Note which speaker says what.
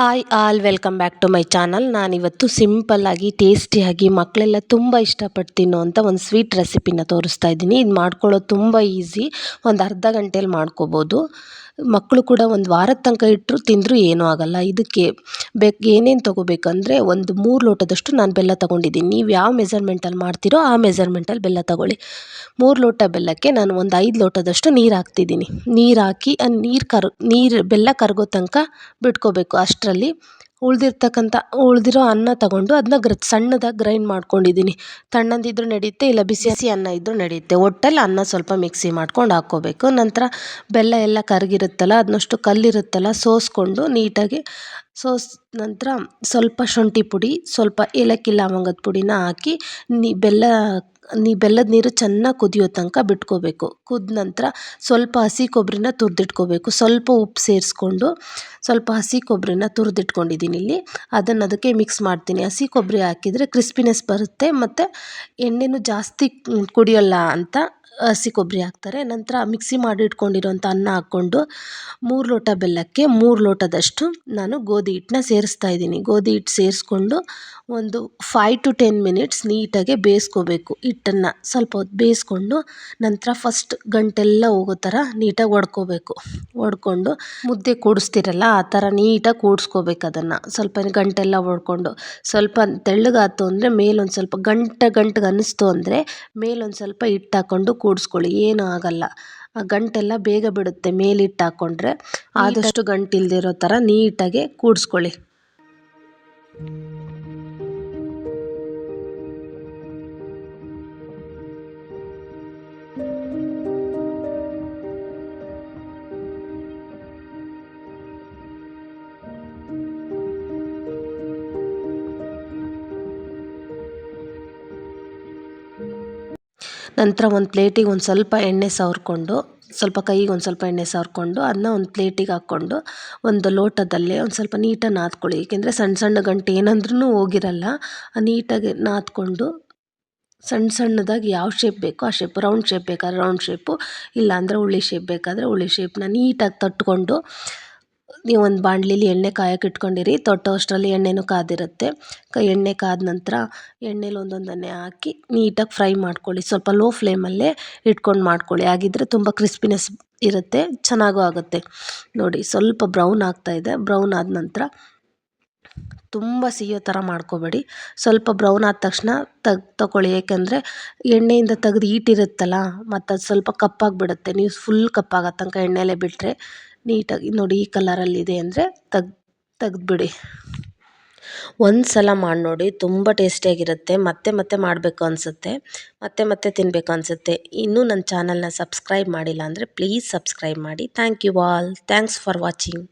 Speaker 1: Hi all welcome back to my channel ನಾನಿವತ್ತು ಸಿಂಪಲ್ಲಾಗಿ ಟೇಸ್ಟಿಯಾಗಿ ಮಕ್ಕಳೆಲ್ಲ ತುಂಬ ಇಷ್ಟಪಟ್ಟು ತಿನ್ನುವಂಥ ಒಂದು ಸ್ವೀಟ್ ರೆಸಿಪಿನ ತೋರಿಸ್ತಾ ಇದ್ದೀನಿ. ಇದು ಮಾಡ್ಕೊಳ್ಳೋದು ತುಂಬ ಈಸಿ ಒಂದು ಅರ್ಧ ಗಂಟೆಯಲ್ಲಿ ಮಾಡ್ಕೋಬೋದು. ಮಕ್ಕಳು ಕೂಡ ಒಂದು ವಾರದ ತನಕ ಇಟ್ಟರು ತಿಂದರೂ ಏನೂ ಆಗಲ್ಲ. ಇದಕ್ಕೆ ಬೇಕು ಏನೇನು ತೊಗೋಬೇಕಂದ್ರೆ ಒಂದು ಮೂರು ಲೋಟದಷ್ಟು ನಾನು ಬೆಲ್ಲ ತೊಗೊಂಡಿದ್ದೀನಿ. ನೀವು ಯಾವ ಮೆಸರ್ಮೆಂಟಲ್ಲಿ ಮಾಡ್ತೀರೋ ಆ ಮೆಸರ್ಮೆಂಟಲ್ಲಿ ಬೆಲ್ಲ ತೊಗೊಳ್ಳಿ. ಮೂರು ಲೋಟ ಬೆಲ್ಲಕ್ಕೆ ನಾನು ಒಂದು ಐದು ಲೋಟದಷ್ಟು ನೀರು ಹಾಕ್ತಿದ್ದೀನಿ. ನೀರು ಹಾಕಿ ನೀರು ಕರ್, ನೀರು ಬೆಲ್ಲ ಕರಗೋ ತನಕ ಬಿಟ್ಕೋಬೇಕು. ಅಷ್ಟರಲ್ಲಿ ಉಳಿದಿರ್ತಕ್ಕಂಥ, ಉಳಿದಿರೋ ಅನ್ನ ತಗೊಂಡು ಅದನ್ನ ಗ್ರ ಸಣ್ಣದಾಗಿ ಗ್ರೈಂಡ್ ಮಾಡ್ಕೊಂಡಿದ್ದೀನಿ ತಣ್ಣಂದಿದ್ರೂ ನಡೆಯುತ್ತೆ ಇಲ್ಲ ಬಿಸಿ ಹಸಿ ಅನ್ನ ಇದ್ದರೂ ನಡೆಯುತ್ತೆ ಒಟ್ಟಲ್ಲಿ ಅನ್ನ ಸ್ವಲ್ಪ ಮಿಕ್ಸಿ ಮಾಡ್ಕೊಂಡು ಹಾಕ್ಕೋಬೇಕು. ನಂತರ ಬೆಲ್ಲ ಎಲ್ಲ ಕರಗಿರುತ್ತಲ್ಲ ಅದನ್ನಷ್ಟು ಕಲ್ಲಿರುತ್ತಲ್ಲ, ಸೋಸ್ಕೊಂಡು ನೀಟಾಗಿ ಸೋಸ್ ನಂತರ ಸ್ವಲ್ಪ ಶುಂಠಿ ಪುಡಿ, ಸ್ವಲ್ಪ ಏಲಕ್ಕಿ, ಲವಂಗದ ಪುಡಿನ ಹಾಕಿ ನೀ, ಬೆಲ್ಲ ನೀ ಬೆಲ್ಲದ ನೀರು ಚೆನ್ನಾಗಿ ಕುದಿಯೋ ತನಕ ಬಿಟ್ಕೋಬೇಕು. ಕುದ್ದ ನಂತರ ಸ್ವಲ್ಪ ಹಸಿ ಕೊಬ್ಬರಿನ ತುರಿದಿಟ್ಕೋಬೇಕು. ಸ್ವಲ್ಪ ಉಪ್ಪು ಸೇರಿಸ್ಕೊಂಡು ಸ್ವಲ್ಪ ಹಸಿ ಕೊಬ್ಬರಿನ ತುರಿದಿಟ್ಕೊಂಡಿದ್ದೀನಿ ಇಲ್ಲಿ. ಅದನ್ನು ಅದಕ್ಕೆ ಮಿಕ್ಸ್ ಮಾಡ್ತೀನಿ. ಹಸಿ ಕೊಬ್ಬರಿ ಹಾಕಿದರೆ ಕ್ರಿಸ್ಪಿನೆಸ್ ಬರುತ್ತೆ ಮತ್ತು ಎಣ್ಣೆನೂ ಜಾಸ್ತಿ ಕುಡಿಯೋಲ್ಲ ಅಂತ ಹಸಿ ಕೊಬ್ಬರಿ ಹಾಕ್ತಾರೆ. ನಂತರ ಮಿಕ್ಸಿ ಮಾಡಿ ಇಟ್ಕೊಂಡಿರೋಂಥ ಅನ್ನ ಹಾಕ್ಕೊಂಡು ಮೂರು ಲೋಟ ಬೆಲ್ಲಕ್ಕೆ ಮೂರು ಲೋಟದಷ್ಟು ನಾನು ಗೋಧಿ ಹಿಟ್ಟನ್ನ ಸೇರಿಸ್ತಾ ಇದ್ದೀನಿ. ಗೋಧಿ ಹಿಟ್ಟು ಸೇರಿಸ್ಕೊಂಡು ಒಂದು ಫೈವ್ ಟು ಟೆನ್ ಮಿನಿಟ್ಸ್ ನೀಟಾಗಿ ಬೇಯಿಸ್ಕೋಬೇಕು. ಹಿಟ್ಟನ್ನು ಸ್ವಲ್ಪ ಹೊತ್ತು ಬೇಯಿಸ್ಕೊಂಡು ನಂತರ ಫಸ್ಟ್ ಗಂಟೆಲ್ಲ ಹೋಗೋ ಥರ ನೀಟಾಗಿ ಒಡ್ಕೋಬೇಕು. ಒಡ್ಕೊಂಡು ಮುದ್ದೆ ಕೂಡಿಸ್ತೀರಲ್ಲ ಆ ಥರ ನೀಟಾಗಿ ಕೂಡಿಸ್ಕೋಬೇಕು ಅದನ್ನು. ಸ್ವಲ್ಪ ಗಂಟೆಲ್ಲ ಒಡ್ಕೊಂಡು ಸ್ವಲ್ಪ ತೆಳ್ಳಗಾಯ್ತು ಅಂದರೆ ಮೇಲೊಂದು ಸ್ವಲ್ಪ ಗಂಟೆ ಗಂಟಿಗೆ ಅನ್ನಿಸ್ತು ಅಂದರೆ ಮೇಲೊಂದು ಸ್ವಲ್ಪ ಹಿಟ್ಟು ಹಾಕ್ಕೊಂಡು ಕೂಡಿಸ್ಕೊಳ್ಳಿ. ಏನೂ ಆಗೋಲ್ಲ. ಆ ಗಂಟೆಲ್ಲ ಬೇಗ ಬಿಡುತ್ತೆ ಮೇಲೆ ಹಿಟ್ಟು ಹಾಕ್ಕೊಂಡ್ರೆ ಆದಷ್ಟು ಗಂಟು ಇಲ್ದಿರೋ ಥರ ನೀಟಾಗಿ ಕೂಡಿಸ್ಕೊಳ್ಳಿ. ನಂತರ ಒಂದು ಪ್ಲೇಟಿಗೆ ಒಂದು ಸ್ವಲ್ಪ ಎಣ್ಣೆ ಸವರ್ಕೊಂಡು, ಸ್ವಲ್ಪ ಕೈಗೆ ಒಂದು ಸ್ವಲ್ಪ ಎಣ್ಣೆ ಸವರ್ಕೊಂಡು ಅದನ್ನ ಒಂದು ಪ್ಲೇಟಿಗೆ ಹಾಕ್ಕೊಂಡು, ಒಂದು ಲೋಟದಲ್ಲಿ ಒಂದು ಸ್ವಲ್ಪ ನೀಟಾಗಿ ನಾದ್ಕೊಳ್ಳಿ. ಏಕೆಂದರೆ ಸಣ್ಣ ಸಣ್ಣ ಗಂಟು ಏನಂದ್ರೂ ಹೋಗಿರಲ್ಲ ನೀಟಾಗಿ ನಾದ್ಕೊಂಡು ಸಣ್ಣ ಸಣ್ಣದಾಗಿ ಯಾವ ಶೇಪ್ ಬೇಕೋ ಆ ಶೇಪ್ ರೌಂಡ್ ಶೇಪ್ ಬೇಕಾದ್ರೆ ರೌಂಡ್ ಶೇಪು ಇಲ್ಲಾಂದರೆ ಉಳ್ಳಿ ಶೇಪ್ ಬೇಕಾದರೆ ಉಳ್ಳಿ ಶೇಪ್ನ ನೀಟಾಗಿ ತಟ್ಕೊಂಡು ನೀವು ಒಂದು ಬಾಣಲಿಲಿ ಎಣ್ಣೆ ಕಾಯಕ್ಕೆ ಇಟ್ಕೊಂಡಿರಿ, ತೊಟ್ಟೋ ಅಷ್ಟರಲ್ಲಿ ಎಣ್ಣೆನೂ ಕಾದಿರುತ್ತೆ. ಕ, ಎಣ್ಣೆ ಕಾದ ನಂತರ ಎಣ್ಣೆಲಿ ಒಂದೊಂದನ್ನೇ ಹಾಕಿ ನೀಟಾಗಿ ಫ್ರೈ ಮಾಡ್ಕೊಳ್ಳಿ. ಸ್ವಲ್ಪ ಲೋ ಫ್ಲೇಮಲ್ಲೇ ಇಟ್ಕೊಂಡು ಮಾಡ್ಕೊಳ್ಳಿ. ಹಾಗಿದ್ರೆ ತುಂಬ ಕ್ರಿಸ್ಪಿನೆಸ್ ಇರುತ್ತೆ, ಚೆನ್ನಾಗೂ ಆಗುತ್ತೆ. ನೋಡಿ, ಸ್ವಲ್ಪ ಬ್ರೌನ್ ಆಗ್ತಾ ಇದೆ. ಬ್ರೌನ್ ಆದ ನಂತರ ತುಂಬ ಸಿಹಿಯೋ ಥರ ಮಾಡ್ಕೋಬೇಡಿ. ಸ್ವಲ್ಪ ಬ್ರೌನ್ ಆದ ತಕ್ಷಣ ತಗ್, ತಗೊಳ್ಳಿ. ಏಕೆಂದರೆ ಎಣ್ಣೆಯಿಂದ ತೆಗೆದು ಈಟಿರುತ್ತಲ್ಲ ಮತ್ತು ಅದು ಸ್ವಲ್ಪ ಕಪ್ಪಾಗಿಬಿಡುತ್ತೆ. ನೀವು ಫುಲ್ ಕಪ್ಪಾಗೋ ತನಕ ಎಣ್ಣೆಲೇ ಬಿಟ್ಟರೆ ನೀಟಾಗಿ ನೋಡಿ ಈ ಕಲರಲ್ಲಿದೆ ಅಂದರೆ ತೆಗ್ದು ತೆಗ್ದುಬಿಡಿ. ಒಂದು ಸಲ ಮಾಡಿ ನೋಡಿ, ತುಂಬ ಟೇಸ್ಟಿಯಾಗಿರುತ್ತೆ ಮತ್ತೆ ಮತ್ತೆ ಮಾಡಬೇಕು ಅನಿಸುತ್ತೆ. ಮತ್ತೆ ಮತ್ತೆ ತಿನ್ನಬೇಕು ಅನಿಸುತ್ತೆ. ಇನ್ನೂ ನನ್ನ ಚಾನಲ್ನ ಸಬ್ಸ್ಕ್ರೈಬ್ ಮಾಡಿಲ್ಲ ಅಂದರೆ ಪ್ಲೀಸ್ ಸಬ್ಸ್ಕ್ರೈಬ್ ಮಾಡಿ. Thank you all thanks for watching